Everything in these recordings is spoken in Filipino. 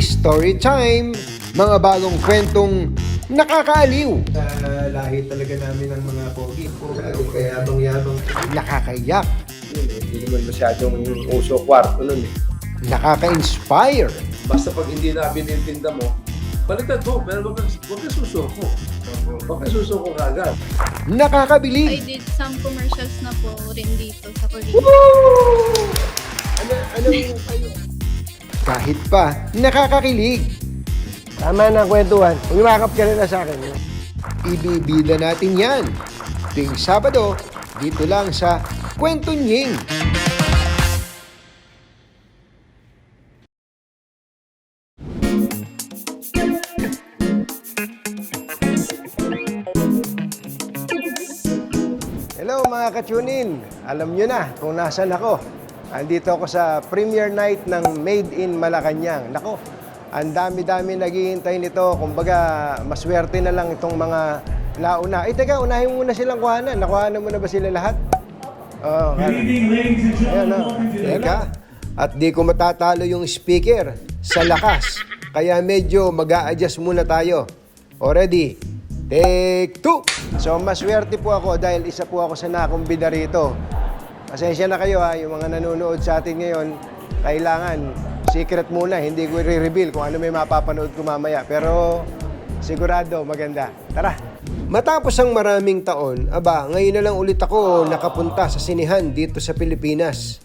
Story time! Mga bagong kwentong nakakaaliw, Sa lahi talaga namin ng mga pogi. Puro kaya yabang-yabang. nakakaiyak, Hindi naman masyadong uso kwarto nun eh. nakaka-inspire, Basta pag hindi na binintinda mo, baliktad mo. Pero wag ka, susuko. Wag ka susuko kagad. I nakakabilib, did some commercials na po rin dito sa Korea. Ano, anong kayo? Kahit pa nakakakilig. Tama na ang kwentuhan. Umimakap ka na sa akin. Ibibida natin yan. Tuwing Sabado, dito lang sa Kwento Nying. Hello mga kachunin! Alam nyo na kung nasan ako. Andito ako sa premiere night ng Made in Malacanang. Nako, ang dami-dami naghihintay nito. Kumbaga, maswerte na lang itong mga nauna. Eh, teka, unahin mo muna silang kuhanan. Nakuhanan mo na ba sila lahat? Oo, oh, Ayan, oh. Teka, at di ko matatalo yung speaker sa lakas. Kaya medyo mag adjust muna tayo. Already, take two! So, maswerte po ako dahil isa po ako sa nakumbida rito. Pasensya na kayo ha, yung mga nanonood sa atin ngayon, kailangan secret muna, hindi ko i-reveal kung ano may mapapanood ko mamaya. Pero sigurado, maganda. Tara! Matapos ang maraming taon, aba, ngayon na lang ulit ako nakapunta sa sinihan dito sa Pilipinas.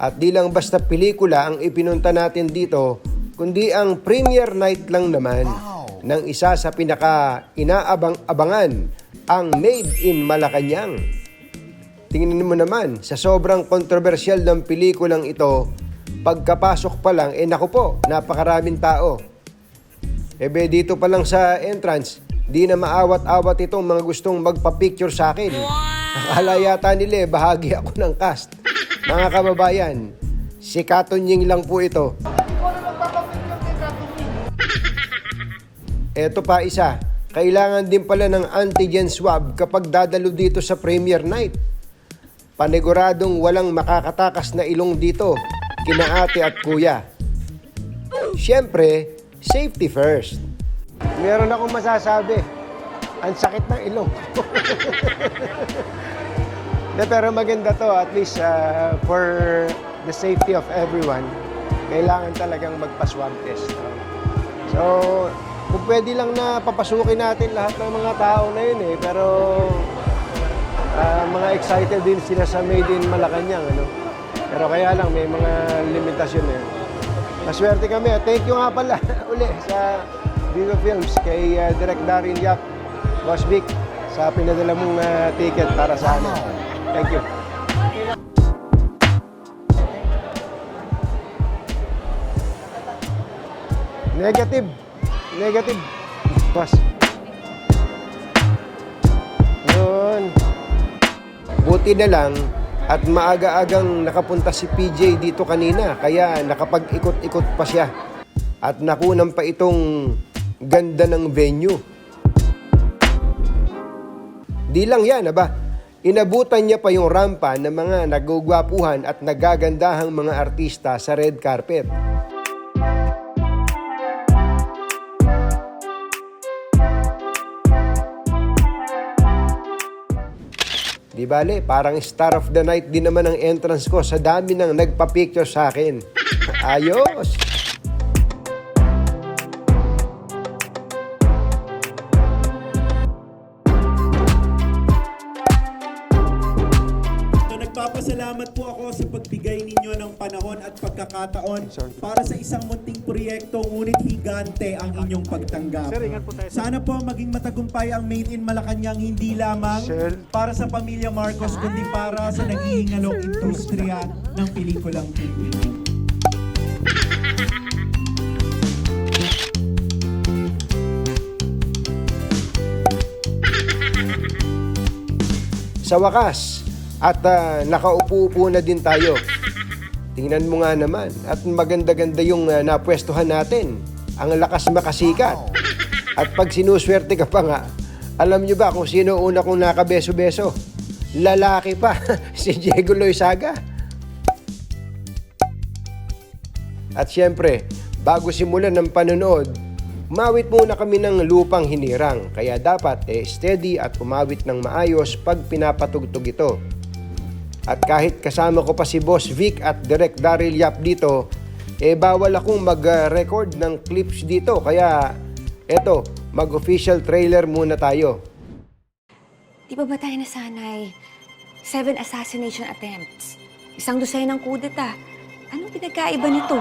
At di lang basta pelikula ang ipinunta natin dito, kundi ang premiere night lang naman ng isa sa pinaka inaabang-abangan, ang Made in Malacanang. Tingnan mo naman, sa sobrang kontrobersyal ng pelikulang ito, pagkapasok pa lang, eh naku po, napakaraming tao. Ebe dito pa lang sa entrance, di na maawat-awat itong mga gustong magpa-picture sa akin. Akala yata nila eh, bahagi ako ng cast. Mga kababayan, si Katonying lang po ito. Eto pa isa, kailangan din pala ng antigen swab kapag dadalo dito sa premiere night. Paniguradong walang makakatakas na ilong dito, kina ate at kuya. Siyempre, safety first. Meron akong masasabi. Ang sakit ng ilong. De, pero maganda to, at least uh, for the safety of everyone, kailangan talagang magpa-swab test. So, kung pwede lang na papasukin natin lahat ng mga tao na yun eh, pero ah, mga excited din sila sa Made in Malacanang, ano? Pero kaya lang, may mga limitasyon na yun. Maswerte kami. At Thank you nga pala uli sa Vivo Films kay uh, Direk Darin Yap, Boss Vic, sa pinadala mong ah, ticket para sa amin. Thank you. Negative. Negative. Boss. Buti na lang at maaga-agang nakapunta si PJ dito kanina kaya nakapag-ikot-ikot pa siya at nakunan pa itong ganda ng venue. Di lang yan, aba. Inabutan niya pa yung rampa ng mga nagugwapuhan at nagagandahang mga artista sa red carpet. Di bale, parang star of the night din naman ang entrance ko sa dami ng nagpa-picture sa akin. Ayos! So, nagpapasalamat po ako sa panahon at pagkakataon para sa isang munting proyekto ngunit higante ang inyong pagtanggap. Sana po maging matagumpay ang Made in Malacanang hindi lamang para sa pamilya Marcos kundi para sa naghihingalong industriya ng pelikulang Pilipino. Sa wakas, at ah, nakaupo-upo na din tayo. Tingnan mo nga naman, at maganda-ganda yung ah, napwestuhan natin. Ang lakas makasikat. At pag sinuswerte ka pa nga, alam nyo ba kung sino una kong nakabeso-beso? Lalaki pa, si Diego Loizaga. At syempre, bago simulan ng panonood, umawit muna kami ng lupang hinirang kaya dapat eh steady at umawit ng maayos pag pinapatugtog ito. At kahit kasama ko pa si Boss Vic at Direk Daryl Yap dito, eh bawal akong mag-record ng clips dito. Kaya eto, mag-official trailer muna tayo. Di ba ba tayo nasanay? Seven assassination attempts. Isang dosena ng kudeta. Anong pinagkaiba nito?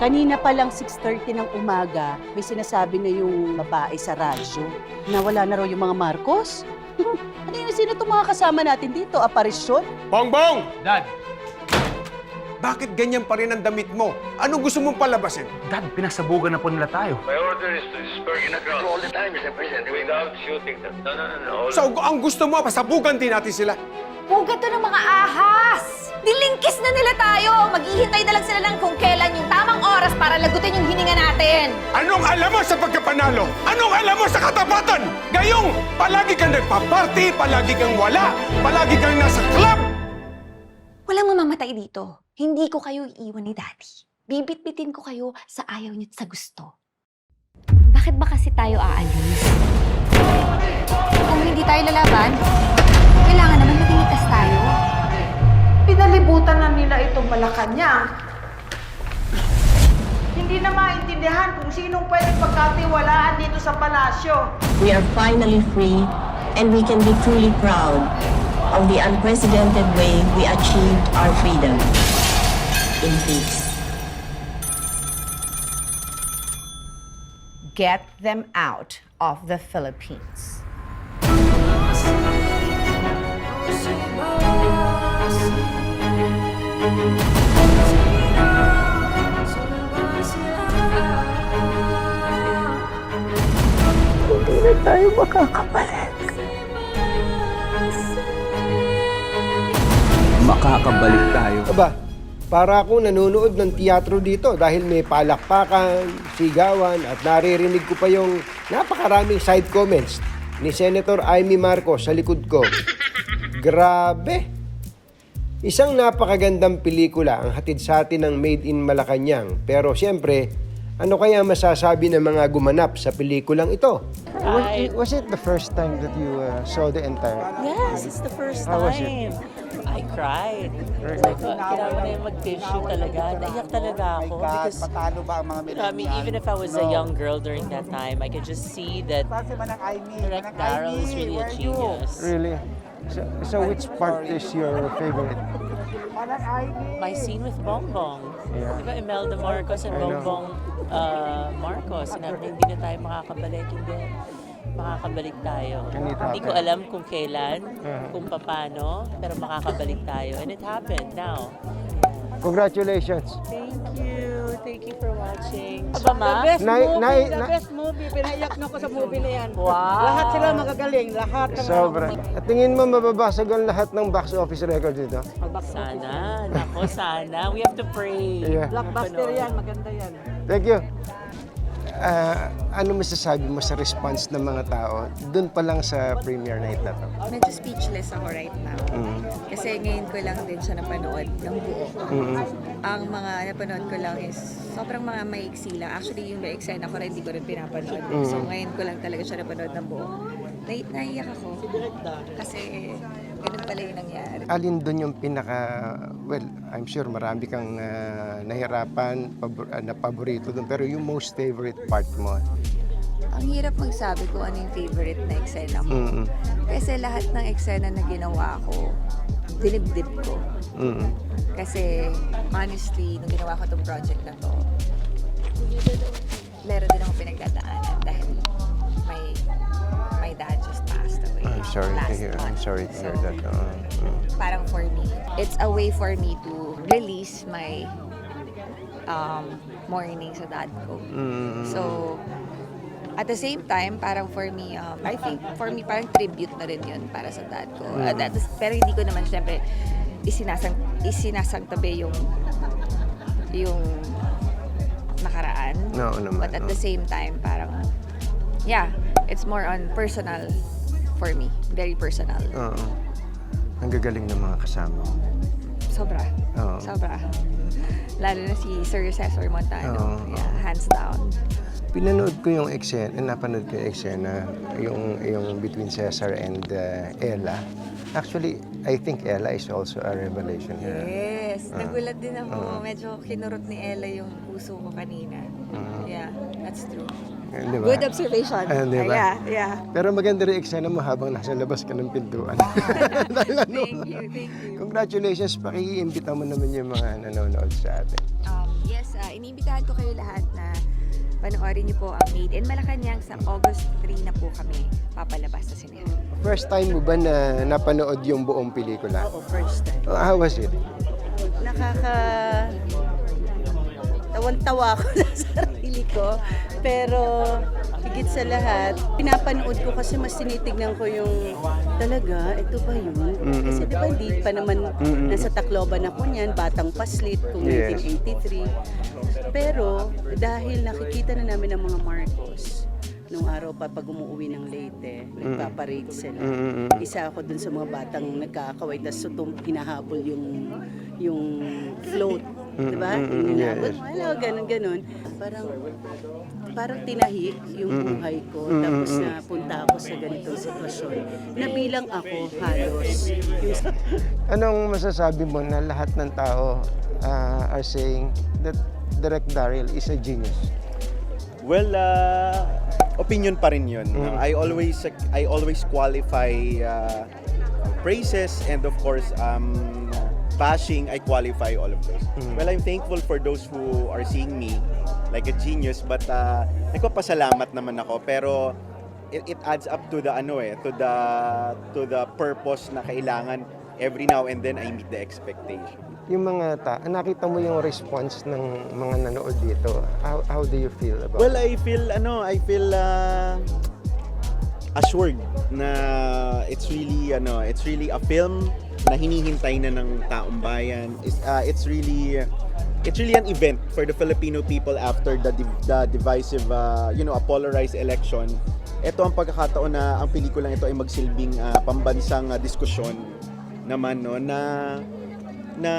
Kanina pa lang 6.30 ng umaga, may sinasabi na yung babae sa radyo na wala na raw yung mga Marcos. ano yun? Sino itong mga kasama natin dito? Aparisyon? Bongbong! Dad, Bakit ganyan pa rin ang damit mo? Ano gusto mong palabasin? Dad, pinasabugan na po nila tayo. My order is to disperse in the crowd all the time, Mr. President, without shooting them. No, no, no, no. All So, ang gusto mo, pasabugan din natin sila. Pugat to ng mga ahas! Dilingkis na nila tayo! Maghihintay na lang sila ng kung kailan yung tamang oras para lagutin yung hininga natin! Anong alam mo sa pagkapanalo? Anong alam mo sa katapatan? Gayong, palagi kang nagpa-party, palagi kang wala, palagi kang nasa club. Walang mamamatay dito. Hindi ko kayo iiwan ni Daddy. Bibit-bitin ko kayo sa ayaw niyo at sa gusto. Bakit ba kasi tayo aalis? Kung hindi tayo lalaban, kailangan naman maging ligtas tayo. Pinalibutan na nila itong Malacanang. Hindi na maintindihan kung sinong pwedeng pagkatiwalaan dito sa palasyo. we are finally free and we can be truly proud of the unprecedented way we achieved our freedom in peace. Get them out of the Philippines. Makakabalik tayo. Aba, para akong nanonood ng teatro dito dahil may palakpakan, sigawan at naririnig ko pa yung napakaraming side comments ni Senator Amy Marcos sa likod ko. Grabe! Isang napakagandang pelikula ang hatid sa atin ng Made in Malacanang. Pero siyempre, ano kaya masasabi ng mga gumanap sa pelikulang ito? Was, was it the first time that you uh, saw the entire? Yes, it's the first How was it? time. I cried. Like, uh, kailangan na yung mag-tissue talaga. Naiyak talaga ako because Patalo ba ang mga I mean, even if I was a young girl during that time, I could just see that Kasi manang Aimee, Direct Daryl is really a genius. Really? So, so which part is your favorite? My scene with Bongbong. Yeah. Di ba Imelda Marcos and. Bongbong uh, Marcos. Sinabi niya, hindi na tayo makakabalik. Hindi. Makakabalik tayo. Hindi ko alam kung kailan, Uh-huh. kung paano, pero makakabalik tayo. And it happened now. Congratulations. Thank you. Thank you for watching. Aba, ma? best Nay- movie, nay- the na- best movie. Pinaiyak na ko sa movie na yan. Wow. Lahat sila magagaling. Lahat ng Sobra. At tingin mo mababasag ang lahat ng box office record dito? Sana. Nako, sana. We have to pray. Yeah. Blockbuster yan. Maganda yan. Thank you. Ah, ano masasabi mo sa response ng mga tao doon pa lang sa premiere night na to? Medyo speechless ako right now. Kasi ngayon ko lang din siya napanood ng buo. Ang mga napanood ko lang is sobrang mga maiksi lang. Actually, yung eksena ko rin, hindi ko rin pinapanood. eh. So ngayon ko lang talaga siya napanood ng buo. Nai naiyak ako. Kasi ganun pala yung nangyari. Alin doon yung pinaka, well, I'm sure marami kang ah, nahirapan, pabor, ah, na paborito doon, pero yung most favorite part mo. Ang hirap magsabi kung ano yung favorite na eksena ko. Mm-mm. Kasi lahat ng eksena na ginawa ko, dinibdib ko. Mm-mm. Kasi honestly, nung ginawa ko tong project na to, meron din ako pinagdadaanan dahil I'm sorry to last hear. I'm month. sorry to hear So, that. Uh, mm. Parang for me, it's a way for me to release my um, mourning sa dad ko. Mm. So, at the same time, parang for me, um, I think for me, parang tribute na rin yun para sa dad ko. Mm. At at the- pero hindi ko naman, syempre, isinasang, isinasangtabi yung yung nakaraan. Oo naman, But at the same time, parang, yeah, it's more on personal for me. Very personal. Oo. Ang gagaling ng mga kasama. Sobra. Oo. Sobra. Lalo na si Sir Cesar Montano. Oo. Yeah, hands down. Pinanood ko yung eksena, eh, napanood ko yung eksena, yung, yung between Cesar and uh, Ella. Actually, I think Ella is also a revelation here. Yes. Ah. Nagulat din ako. Oo. Medyo kinurot ni Ella yung puso ko kanina. Yeah, that's true. Eh, di ba? Good observation. Ah, di ba? yeah, yeah. Pero maganda rin eksena mo habang nasa labas ka ng pintuan. Ano, Thank you, thank you. Congratulations, pakiimbita mo naman yung mga nanonood sa atin. Um, yes, uh, iniimbitahan ko kayo lahat na panoorin niyo po ang Made in Malacanang sa August 3 na po kami papalabas sa sinehan. First time mo ba na napanood yung buong pelikula? Oo, first time. Oh, how was it? Nakaka... Tawan-tawa ako sa sarili ko. Pero higit sa lahat, pinapanood ko kasi mas tinitignan ko yung talaga, ito ba yun? Kasi di ba hindi pa naman nasa Tacloban ako niyan, batang paslit kung Yes. 1983. Pero dahil nakikita na namin ang mga Marcos, nung araw pa pag umuwi ng Leyte, nagpaparade sila. Mm-mm. Isa ako dun sa mga batang nagkakaway, tapos sutum, hinahabol yung yung float. Di ba? Mm, mm, mm, Hinahabol. yes. Wala, ganun, ganun. Parang, parang tinahi yung buhay ko. Mm, Tapos mm, mm. napunta ako sa ganitong sitwasyon. Nabilang ako halos. Yung Anong masasabi mo na lahat ng tao uh, are saying that Direk Daryl is a genius? Well, uh, opinion pa rin yun. Mm. I always I always qualify uh, praises and of course um, bashing, I qualify all of those. Mm. Well, I'm thankful for those who are seeing me like a genius but uh, nagpapasalamat naman ako pero it, it adds up to the ano eh to the to the purpose na kailangan every now and then I meet the expectation. Yung mga ta, nakita mo yung response ng mga nanood dito. How, how do you feel about Well? I feel ano, I feel uh, assured na it's really ano, it's really a film na hinihintay na ng taong bayan. It's, uh, it's really it's really an event for the Filipino people after the div- the divisive uh, you know, a polarized election. Ito ang pagkakataon na ang pelikulang ito ay magsilbing uh, pambansang uh, diskusyon naman no na na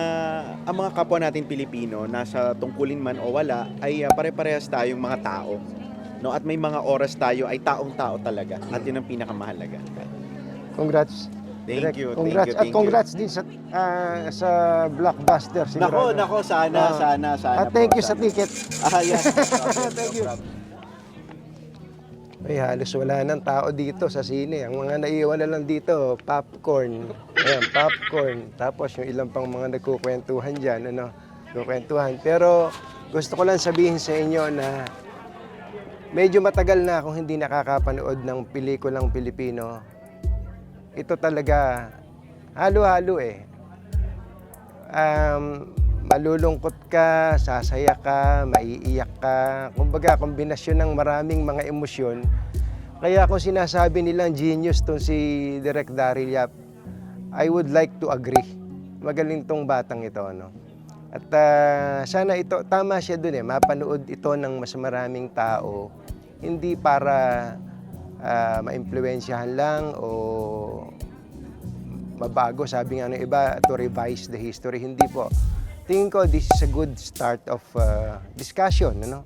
ang mga kapwa natin Pilipino nasa tungkulin man o wala ay uh, pare-parehas tayong mga tao. No, at may mga oras tayo ay taong-tao talaga at yun ang pinakamahalaga. Congrats. Thank you, thank Congrats. you, At thank you. congrats din sa ah, sa Blockbuster. Nako, sigurado. nako, sana, Ah. sana, sana At thank po, you sa sana. ticket. Ah, yeah. Thank you. Ay, halos wala nang tao dito sa sine. Ang mga naiwan na lang dito, popcorn. Ayan, popcorn. Tapos yung ilang pang mga nagkukwentuhan dyan, ano, nagkukwentuhan. Pero gusto ko lang sabihin sa inyo na medyo matagal na akong hindi nakakapanood ng pelikulang Pilipino. Ito talaga, halo-halo eh. Um, malulungkot ka, sasaya ka, maiiyak ka. Kumbaga, kombinasyon ng maraming mga emosyon. Kaya kung sinasabi nilang genius tong si Direk Daryl Yap, I would like to agree. Magaling tong batang ito, ano. At ah, sana ito, tama siya dun eh, mapanood ito ng mas maraming tao. Hindi para ah, maimpluwensyahan lang o mabago, sabi nga ng iba, to revise the history. Hindi po. Tingin ko this is a good start of uh, discussion, ano?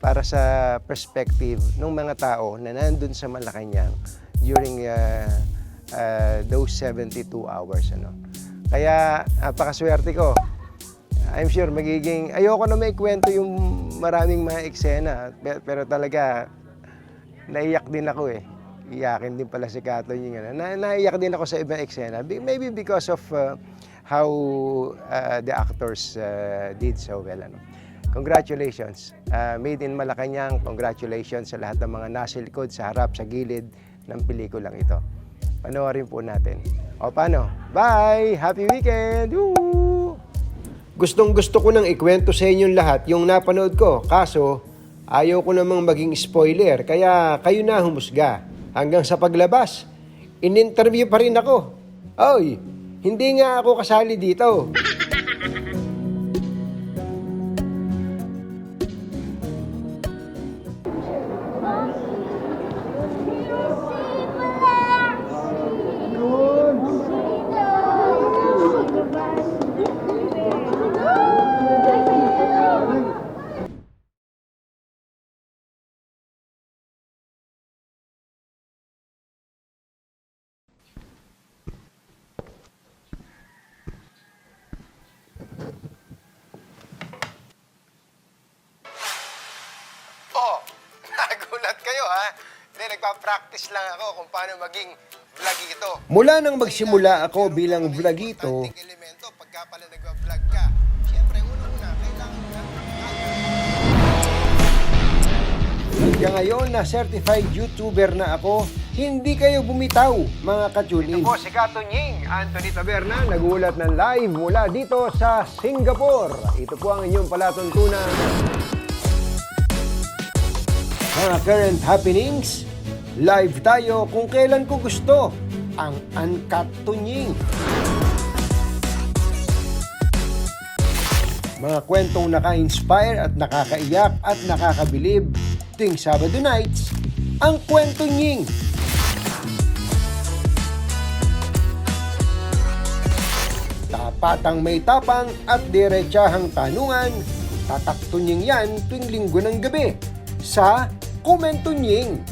Para sa perspective ng mga tao na nandun sa Malacanang during uh, uh, those 72 hours, ano? Kaya, napakaswerte ko. I'm sure magiging, ayoko na may kwento yung maraming mga eksena, pero talaga, naiyak din ako eh. Iyakin din pala si Kato yung ano. Na, naiyak din ako sa ibang eksena. Be- Maybe because of uh, how uh, the actors uh, did so well. Ano. Congratulations. Uh, made in Malacanang, congratulations sa lahat ng mga nasa likod, sa harap, sa gilid ng pelikulang ito. Panoorin po natin. O paano? Bye! Happy weekend! Woo! Gustong gusto ko nang ikwento sa inyong lahat yung napanood ko. Kaso, ayaw ko namang maging spoiler. Kaya kayo na humusga. Hanggang sa paglabas, in-interview pa rin ako. Oy, hindi nga ako kasali dito. Nagpa-practice lang ako kung paano maging vlogito. Mula nang magsimula ako bilang vlogito, elemento, pagka pala nagwa-vlog ka, syempre, unang-una, kailangan ka hanggang ngayon na certified YouTuber na ako, hindi kayo bumitaw mga kachulin. Ako si Kato Nying, Anthony Taberna, nagulat ng live mula dito sa Singapore. Ito po ang inyong palatuntunan. Mga current happenings, live tayo kung kailan ko gusto. Ang Uncut Tunying. Mga kwentong naka-inspire at nakakaiyak at nakakabilib ting Sabado nights, ang Kwento Nying. Tapatang may tapang at diretsahang tanungan, tataktunying yan tuwing linggo ng gabi sa Komentunying.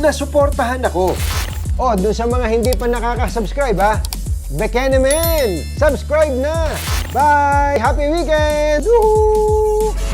na suportahan ako. Oh, dun sa mga hindi pa nakaka-subscribe ha, Bekenemen! Subscribe na! Bye! Happy weekend! Woohoo!